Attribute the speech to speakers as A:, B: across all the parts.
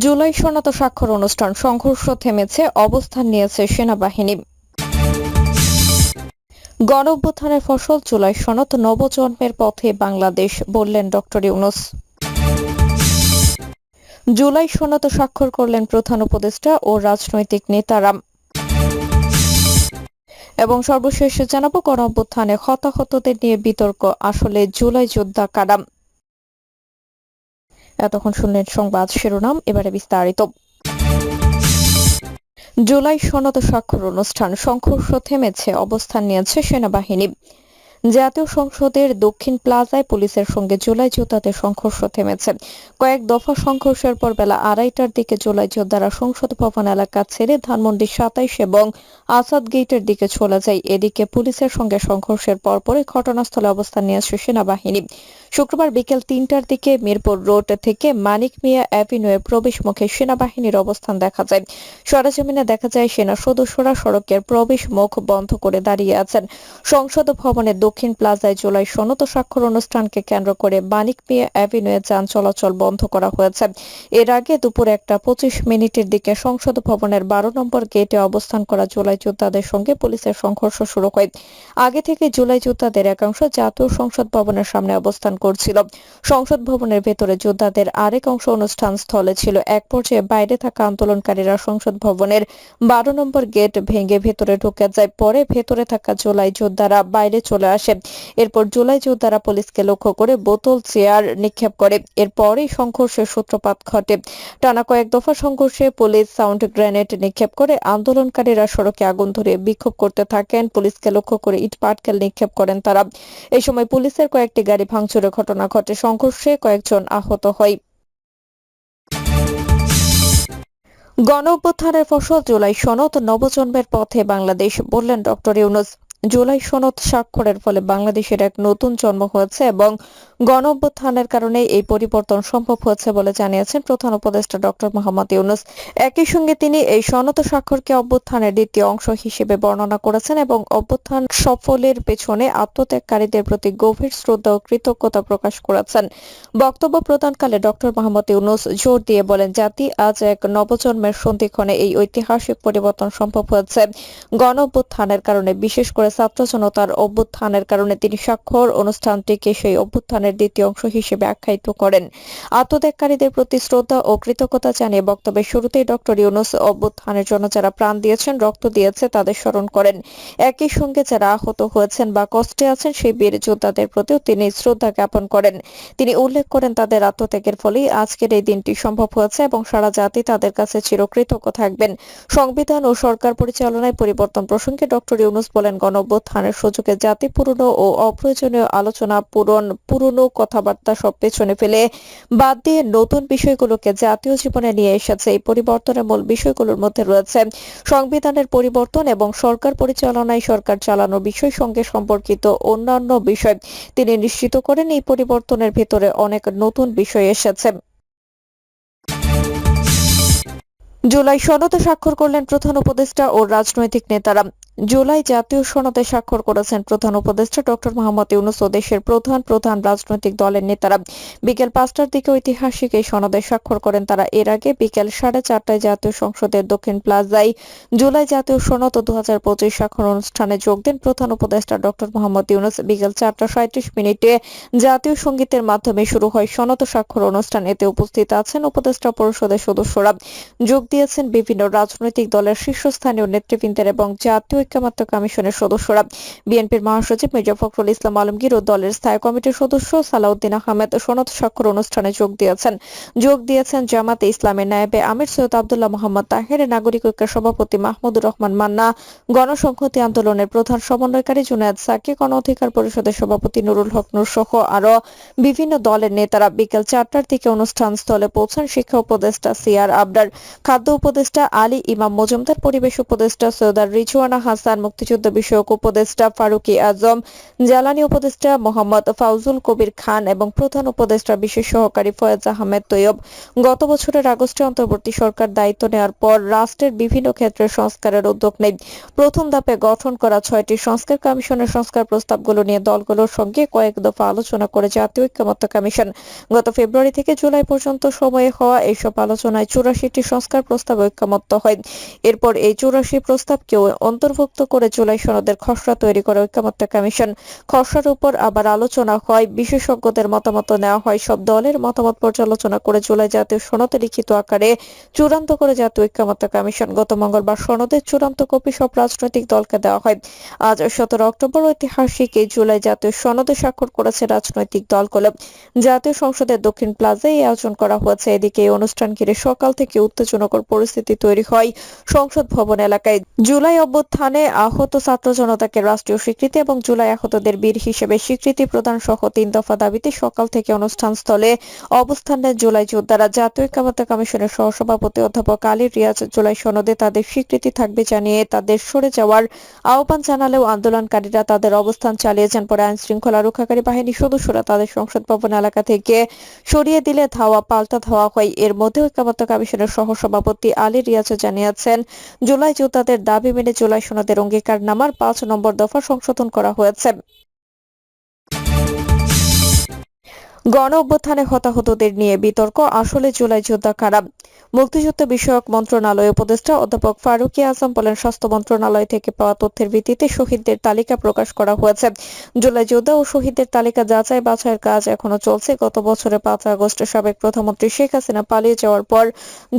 A: জুলাই সনাত স্বাক্ষর অনুষ্ঠান, সংঘর্ষ থেমেছে, অবস্থান নিয়েছে সেনাবাহিনী। গণ ফসল, জুলাই সনদ নবজন্মের পথে বাংলাদেশ, বললেন ডক্টর ইউনুস। জুলাই সনদ স্বাক্ষর করলেন প্রধান উপদেষ্টা ও রাজনৈতিক নেতারা। এবং সর্বশেষ জানাব গণ হতাহতদের নিয়ে বিতর্ক, আসলে জুলাই যোদ্ধা কারাম এতক্ষণ শুনলেন সংবাদ শিরোনাম, এবারে বিস্তারিত। জুলাই সনদ স্বাক্ষর অনুষ্ঠান, সংঘর্ষ থেমেছে, অবস্থান নিয়েছে সেনাবাহিনী। জাতীয় সংসদের দক্ষিণ প্লাজায় পুলিশের সঙ্গে জুলাই যোদ্ধাদের সংঘর্ষ থেমেছে। কয়েক দফা সংঘর্ষের পর বেলা আড়াইটার দিকে জুলাই যোদ্ধারা সংসদ ভবন এলাকা ছেড়ে ধানমন্ডি সাতাইশ এবং আসাদ গেটের দিকে চলে যায়। এদিকে পুলিশের সঙ্গে সংঘর্ষের পরপরই ঘটনাস্থলে অবস্থান নিয়েছে সেনাবাহিনী। শুক্রবার বিকেল তিনটার দিকে মিরপুর রোড থেকে মানিক মিয়া অ্যাভিনিউয়ে প্রবেশ মুখে সেনাবাহিনীর অবস্থান দেখা যায়। সরেজমিনে দেখা যায়, সেনা সদস্যরা সড়কের প্রবেশ মুখ বন্ধ করে দাঁড়িয়ে আছেন। সংসদ ভবনের দক্ষিণ প্লাজায় জুলাই সনত স্বাক্ষর অনুষ্ঠানকে কেন্দ্র করে মানিক মিয়া অ্যাভিনিউয়ে যান চলাচল বন্ধ করা হয়েছে। এর আগে দুপুর একটা পঁচিশ মিনিটের দিকে সংসদ ভবনের বারো নম্বর গেটে অবস্থান করা জুলাই যোদ্ধাদের সঙ্গে পুলিশের সংঘর্ষ শুরু হয়। আগে থেকে জুলাই যোদ্ধাদের একাংশ জাতীয় সংসদ ভবনের সামনে অবস্থান করছিল। সংসদ ভবনের ভেতরে যোদ্ধাদের আরেক অংশ অনুষ্ঠান স্থলে ছিল। এক পর্যায়ে বাইরে থাকা আন্দোলনকারীরা সংসদ ভবনের বারো নম্বর গেট ভেঙে ভেতরে ঢুকে যায়। পরে ভেতরে থাকা জুলাই যোদ্ধারা বাইরে চলে আসে। এরপর জুলাই যোদ্ধারা পুলিশকে লক্ষ্য করে বোতল, চেয়ার নিক্ষেপ করে। এরপরই সংঘর্ষের সূত্রপাত ঘটে। টানা কয়েক দফা সংঘর্ষে পুলিশ সাউন্ড গ্রেনেড নিক্ষেপ করে আন্দোলনকারীরা সড়কে আগুন ধরে বিক্ষোভ করতে থাকেন। পুলিশকে লক্ষ্য করে ইট পাটকেল নিক্ষেপ করেন তারা। এই সময় পুলিশের কয়েকটি গাড়ি ভাঙচুরের ঘটনা ঘটে। সংঘর্ষে কয়েকজন আহত হয়। গণ অভ্যুত্থানের ফসল জুলাই সনদ নবজন্মের পথে বাংলাদেশ, বললেন ডক্টর ইউনুস। জুলাই সনদ স্বাক্ষরের ফলে বাংলাদেশের এক নতুন জন্ম হয়েছে এবং গণ অভ্যুত্থানের কারণে এই পরিবর্তন সম্ভব হয়েছে বলে জানিয়েছেন প্রধান উপদেষ্টা ডক্টর মোহাম্মদ ইউনুস। একই সঙ্গে তিনি এই সনদ স্বাক্ষরকে অভ্যুত্থানের দ্বিতীয় অংশ হিসেবে বর্ণনা করেছেন এবং অভ্যুত্থান সফলের পেছনে আত্মত্যাগকারীদের প্রতি গভীর শ্রদ্ধা ও কৃতজ্ঞতা প্রকাশ করেছেন। বক্তব্য প্রদানকালে ডক্টর মোহাম্মদ ইউনুস জোর দিয়ে বলেন, জাতি আজ এক নবজন্মের সন্ধিক্ষণে এই ঐতিহাসিক পরিবর্তন সম্ভব হয়েছে। গণ অভ্যুত্থানের কারণে বিশেষ করে ছাত্র অভ্যুত্থানের কারণে তিনি স্বাক্ষর অনুষ্ঠানটিকে সেই অভ্যুত্থানের দ্বিতীয় অংশ হিসেবে আখ্যায়িত করেন। আত্মত্যাগকারীদের প্রতি শ্রদ্ধা ও কৃতজ্ঞতা জানিয়ে বক্তব্যের শুরুতেই ডক্টর ইউনুস অভ্যুত্থানের জন্য যারা প্রাণ দিয়েছেন, রক্ত দিয়েছে, তাদের স্মরণ করেন। একই সঙ্গে যারা আহত হয়েছেন বা কষ্টে আছেন, সেই বীর যোদ্ধাদের প্রতিও তিনি শ্রদ্ধা জ্ঞাপন করেন। তিনি উল্লেখ করেন, তাদের আত্মত্যাগের ফলেই আজকের এই দিনটি সম্ভব হয়েছে এবং সারা জাতি তাদের কাছে চিরকৃতজ্ঞ থাকবেন। সংবিধান ও সরকার পরিচালনায় পরিবর্তন প্রসঙ্গে ডক্টর ইউনুস বলেন গণ অভ্যুত্থানের সুযোগে জাতি পুরনো ও অপ্রয়োজনীয় আলোচনা পূরণ, পুরনো কথাবার্তা সব পেছনে ফেলে বাদ দিয়ে নতুন বিষয়গুলোকে জাতীয় জীবনে নিয়ে এসেছে। এই পরিবর্তনের মূল বিষয়গুলোর মধ্যে রয়েছে সংবিধানের পরিবর্তন এবং সরকার পরিচালনায় সরকার চালানোর বিষয় সঙ্গে সম্পর্কিত অন্যান্য বিষয়। তিনি নিশ্চিত করেন এই পরিবর্তনের ভেতরে অনেক নতুন বিষয় এসেছে। জুলাই সনদে স্বাক্ষর করলেন প্রধান উপদেষ্টা ও রাজনৈতিক নেতারা। জুলাই জাতীয় সনদে স্বাক্ষর করেছেন প্রধান উপদেষ্টা ডক্টর মোহাম্মদ ইউনুস ও দেশের প্রধান প্রধান রাজনৈতিক দলের নেতারা। বিকেল পাঁচটার দিকে ঐতিহাসিক এই সনদে স্বাক্ষর করেন তারা। এর আগে বিকেল সাড়ে চারটায় জাতীয় সংসদের দক্ষিণ প্লাজায় জুলাই জাতীয় সনদ ও দু হাজার পঁচিশ স্বাক্ষর অনুষ্ঠানে যোগ দেন প্রধান উপদেষ্টা ডক্টর মোহাম্মদ ইউনুস। বিকেল চারটা সাঁত্রিশ মিনিটে জাতীয় সঙ্গীতের মাধ্যমে শুরু হয় সনদ স্বাক্ষর অনুষ্ঠান। এতে উপস্থিত আছেন উপদেষ্টা পরিষদের সদস্যরা। যোগ দিয়েছেন বিভিন্ন রাজনৈতিক দলের শীর্ষস্থানীয় নেতৃবৃন্দের এবং জাতীয় ঐক্যমাত্র কমিশনের সদস্যরা। বিএনপির মহাসচিব মির্জা ফখরুল ইসলাম আলমগীর ও দলের স্থায়ী কমিটির সদস্য সালাউদ্দিন আহমেদ সনদ স্বাক্ষর অনুষ্ঠানে যোগ দিয়েছেন। যোগ দিয়েছেন জামাতে ইসলামের নায়েবে আমির সৈয়দ আবদুল্লাহ মোহাম্মদ তাহের, নাগরিক ঐক্যের সভাপতি মাহমুদুর রহমান মান্না, গণসংহতি আন্দোলনের প্রধান সমন্বয়কারী জুনায়দ সাকি গণ অধিকার পরিষদের সভাপতি নুরুল হক নূর সহ আরও বিভিন্ন দলের নেতারা বিকেল চারটার দিকে অনুষ্ঠান স্থলে পৌঁছান শিক্ষা উপদেষ্টা সিআর আবদার খাদ্য উপদেষ্টা আলী ইমাম মজুমদার, পরিবেশ উপদেষ্টা সৈয়দার রিজওয়ানা হাসান, মুক্তিযুদ্ধ বিষয়ক উপদেষ্টা ফারুকি আজম, জ্বালানি উপদেষ্টা মোহাম্মদ ফাউজুল কবির খান এবং প্রধান উপদেষ্টা বিশেষ সহকারী ফয়েজ আহমেদ তৈয়ব। গত বছরের আগস্টে অন্তর্বর্তী সরকার দায়িত্ব নেওয়ার পর রাষ্ট্রের বিভিন্ন ক্ষেত্রে সংস্কারের উদ্যোগ নেয় প্রথম ধাপে গঠন করা ছয়টি সংস্কার কমিশনের সংস্কার প্রস্তাবগুলো নিয়ে দলগুলোর সঙ্গে কয়েক দফা আলোচনা করে জাতীয় ঐক্যমত্য কমিশন। গত ফেব্রুয়ারি থেকে জুলাই পর্যন্ত সময়ে হওয়া এইসব আলোচনায় চুরাশিটি সংস্কার প্রস্তাব ঐক্যমত্য হয়। এরপর এই চুরাশি প্রস্তাবকেও অন্তর্ভুক্ত করে জুলাই সনদের খসড়া তৈরি করে ঐক্যমত্য কমিশন। খসড়ার উপর আবার আলোচনা হয়, বিশেষজ্ঞদের মতামত নেওয়া হয়, সব দলের মতামত পর্যালোচনা করে জুলাই জাতীয় সনদে লিখিত আকারে চূড়ান্ত করে জাতীয় ঐক্যমত্য কমিশন গত মঙ্গলবার সনদের চূড়ান্ত কপি সব রাজনৈতিক দলকে দেওয়া হয়। আজ সতেরো অক্টোবর ঐতিহাসিক এই জুলাই জাতীয় সনদে স্বাক্ষর করেছে রাজনৈতিক দলগুলো। জাতীয় সংসদের দক্ষিণ প্লাজায় আয়োজন করা হয়েছে। এদিকে এই অনুষ্ঠান ঘিরে সকাল থেকে উত্তেজনকর পরিস্থিতি তৈরি হয় সংসদ ভবন এলাকায়। জুলাই অভ্যুত্থানে আহত ছাত্র জনতাকে রাষ্ট্রীয় স্বীকৃতি এবং জুলাই আহতদের বীর হিসেবে স্বীকৃতি প্রদান সহ তিন দফা দাবিতে সকাল থেকে অনুষ্ঠান স্থলে অবস্থান নেন জুলাই যোদ্ধারা জাতীয় ঐক্যমত্য কমিশনের সহসভাপতি অধ্যাপক আলী রিয়াজ জুলাই সনদে তাদের স্বীকৃতি থাকবে জানিয়ে তাদের সরে যাওয়ার আহ্বান জানালেও আন্দোলনকারীরা তাদের অবস্থান চালিয়ে যান পরে আইন শৃঙ্খলা রক্ষাকারী বাহিনী সদস্যরা তাদের সংসদ ভবন এলাকা থেকে সরিয়ে দিলে ধাওয়া পাল্টা ধাওয়া হয়। এর মধ্যে ঐক্যমত্য কমিশনের সহসভাপতি আলী রিয়াজ জানিয়েছেন, জুলাই যোদ্ধাদের দাবি মেনে জুলাই সোনাদের অঙ্গীকার নামার পাঁচ নম্বর দফা সংশোধন করা হয়েছে। গণ অভ্যুত্থানে হতাহতদের নিয়ে বিতর্ক, আসলে জুলাই যোদ্ধা খারাপ মুক্তিযুদ্ধ বিষয়ক মন্ত্রণালয় উপদেষ্টা অধ্যাপক ফারুকি আজম বলেন, স্বাস্থ্য মন্ত্রণালয় থেকে পাওয়া তথ্যের ভিত্তিতে শহীদদের তালিকা প্রকাশ করা হয়েছে। জুলাই যোদ্ধা ও শহীদদের তালিকা যাচাই বাছাইয়ের কাজ এখনও চলছে। গত বছরের পাঁচ আগস্ট সাবেক প্রধানমন্ত্রী শেখ হাসিনা পালিয়ে যাওয়ার পর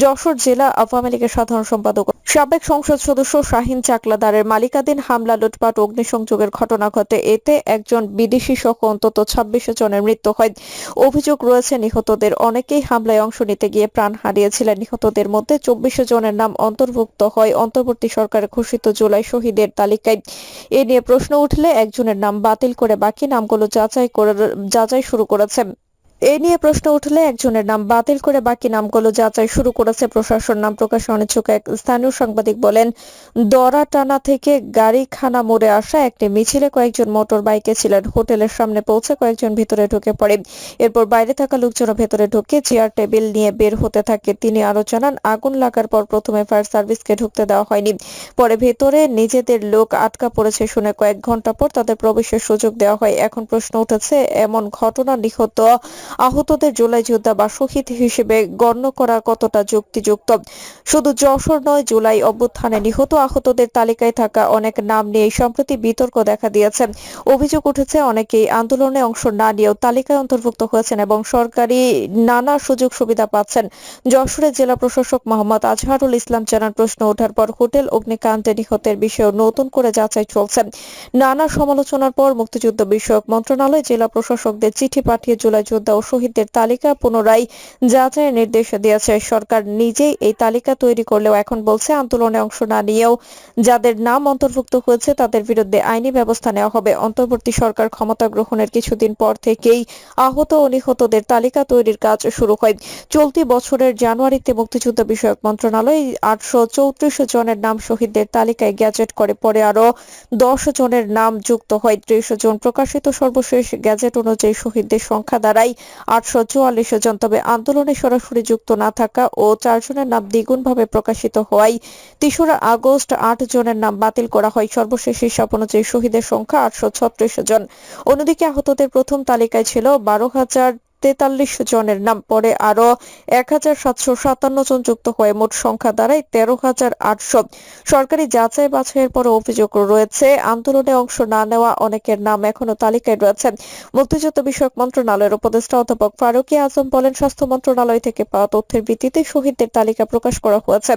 A: যশোর জেলা আওয়ামী লীগের সাধারণ সম্পাদক সাবেক সংসদ সদস্য শাহিন চাকলাদারের মালিকাধীন হামলা, লুটপাট, অগ্নিসংযোগের ঘটনা ঘটে। এতে একজন বিদেশি সহ অন্তত ছাব্বিশ জনের মৃত্যু হয়। অভিযোগ রয়েছে, নিহতদের অনেকেই হামলায় অংশ নিতে গিয়ে প্রাণ হারিয়েছিলেন। নিহতদের মধ্যে চব্বিশ জনের নাম অন্তর্ভুক্ত হয়। অন্তর্বর্তী সরকার ঘোষিত জুলাই শহীদের তালিকায় এ নিয়ে প্রশ্ন উঠলে একজনের নাম বাতিল করে বাকি নামগুলো যাচাই করে যাচাই শুরু করেছে। এ নিয়ে প্রশ্ন উঠলে একজনের নাম বাতিল করে বাকি নামগুলো যাচাই শুরু করেছে প্রশাসন। নাম প্রকাশে অনিচ্ছুক এক স্থানীয় সাংবাদিক বলেন দরাটানা থেকে গাড়িখানা মোড়ে আসা একটি মিছিলে কয়েকজন মোটর বাইকে ছিলেন। হোটেলের সামনে পৌঁছে কয়েকজন ভিতরে ঢুকে পড়ে। এরপর বাইরে থাকা লোকজন ভেতরে ঢুকে চেয়ার টেবিল নিয়ে বের হতে থাকে। তিনি আরও জানান, আগুন লাগার পর প্রথমে ফায়ার সার্ভিসকে ঢুকতে দেওয়া হয়নি। পরে ভেতরে নিজেদের লোক আটকা পড়েছে শুনে কয়েক ঘণ্টা পর তাদের প্রবেশের সুযোগ দেওয়া হয়। এখন প্রশ্ন উঠেছে, এমন ঘটনা নিহত আহতদের জুলাই যোদ্ধা বা শহীদ হিসেবে গণ্য করা কতটা যুক্তিযুক্ত? শুধু যশোর নয়, জুলাই অভ্যুত্থানে নিহত আহতদের তালিকায় থাকা অনেক নাম নিয়ে সম্প্রতি বিতর্ক দেখা দিয়েছে। অভিযোগ উঠেছে, অনেকেই আন্দোলনে অংশ না নিয়েও তালিকায় অন্তর্ভুক্ত হয়েছেন এবং সরকারি নানা সুযোগ সুবিধা পাচ্ছেন। যশোরের জেলা প্রশাসক মোহাম্মদ আজহারুল ইসলাম জানান, প্রশ্ন ওঠার পর হোটেল অগ্নিকান্তে নিহতের বিষয়ে নতুন করে যাচাই চলছে। নানা সমালোচনার পর মুক্তিযুদ্ধ বিষয়ক মন্ত্রণালয় জেলা প্রশাসকদের চিঠি পাঠিয়ে জুলাই যোদ্ধা ও শহীদদের তালিকা পুনরায় যাচাইয়ের নির্দেশ দিয়েছে। সরকার নিজেই এই তালিকা তৈরি করলেও এখন বলছে আন্দোলনে অংশ না নিয়েও যাদের নাম অন্তর্ভুক্ত হয়েছে তাদের বিরুদ্ধে আইনি ব্যবস্থা নেওয়া হবে। অন্তর্বর্তী সরকার ক্ষমতা গ্রহণের কিছুদিন পর থেকেই আহত ও নিহতদের তালিকা তৈরির কাজ শুরু হয়। চলতি বছরের জানুয়ারিতে মুক্তিযুদ্ধ বিষয়ক মন্ত্রণালয় আটশো চৌত্রিশ জনের নাম শহীদদের তালিকায় গ্যাজেট করে, পরে আরও দশ জনের নাম যুক্ত হয়। ত্রিশ জন প্রকাশিত সর্বশেষ গ্যাজেট অনুযায়ী শহীদদের সংখ্যা দাঁড়ায় আটশো চুয়াল্লিশ জন। তবে আন্দোলনে সরাসরি যুক্ত না থাকা ও চারজনের নাম দ্বিগুণভাবে প্রকাশিত হওয়ায় তেসরা আগস্ট আট জনের নাম বাতিল করা হয়। সর্বশেষ হিসাব অনুযায়ী শহীদের সংখ্যা আটশো ছত্রিশ জন। অন্যদিকে আহতদের প্রথম তালিকায় ছিল বারো হাজার তেতাল্লিশ জনের নাম পরে আরও এক হাজার সাতশো সাতান্ন জন যুক্ত হয়ে মোট সংখ্যা দাঁড়ায় তেরো হাজার আটশো। সরকারি যাচাই বাছাইয়ের পর অভিযোগ রয়েছে। আন্দোলনে অংশ না নেওয়া অনেকের নাম এখনও তালিকায় রয়েছে। মুক্তিযুদ্ধ বিষয়ক মন্ত্রণালয়ের উপদেষ্টা অধ্যাপক ফারুকি আজম বলেন, স্বাস্থ্য মন্ত্রণালয় থেকে পাওয়া তথ্যের ভিত্তিতে শহীদদের তালিকা প্রকাশ করা হয়েছে।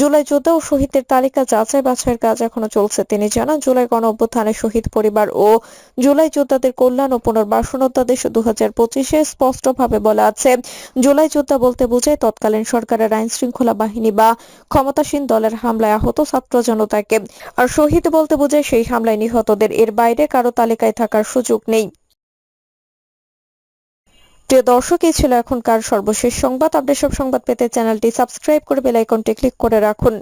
A: জুলাই যোদ্ধা ও শহীদদের তালিকা যাচাই বাছাইয়ের কাজ এখনও চলছে। তিনি জানান, জুলাই গণ অভ্যুত্থানে শহীদ পরিবার ও জুলাই যোদ্ধাদের কল্যাণ ও পুনর্বাসন অধ্যাদেশ দু হাজার পঁচিশে স্পষ্টভাবে বলা আছে, জুলাই যোদ্ধা বলতে বোঝায় তৎকালীন সরকারের আইন শৃঙ্খলা বাহিনী বা ক্ষমতাসীন দলের হামলায় আহত ছাত্র জনতাকে। আর শহীদ বলতে বোঝায় সেই হামলায় নিহতদের এর বাইরে কারও তালিকায় থাকার সুযোগ নেই। প্রিয় দর্শক, এই ছিল এখনকার সর্বশেষ সংবাদ। আপডেট সব সংবাদ পেতে চ্যানেলটি সাবস্ক্রাইব করে বেল আইকনটি ক্লিক করে রাখুন।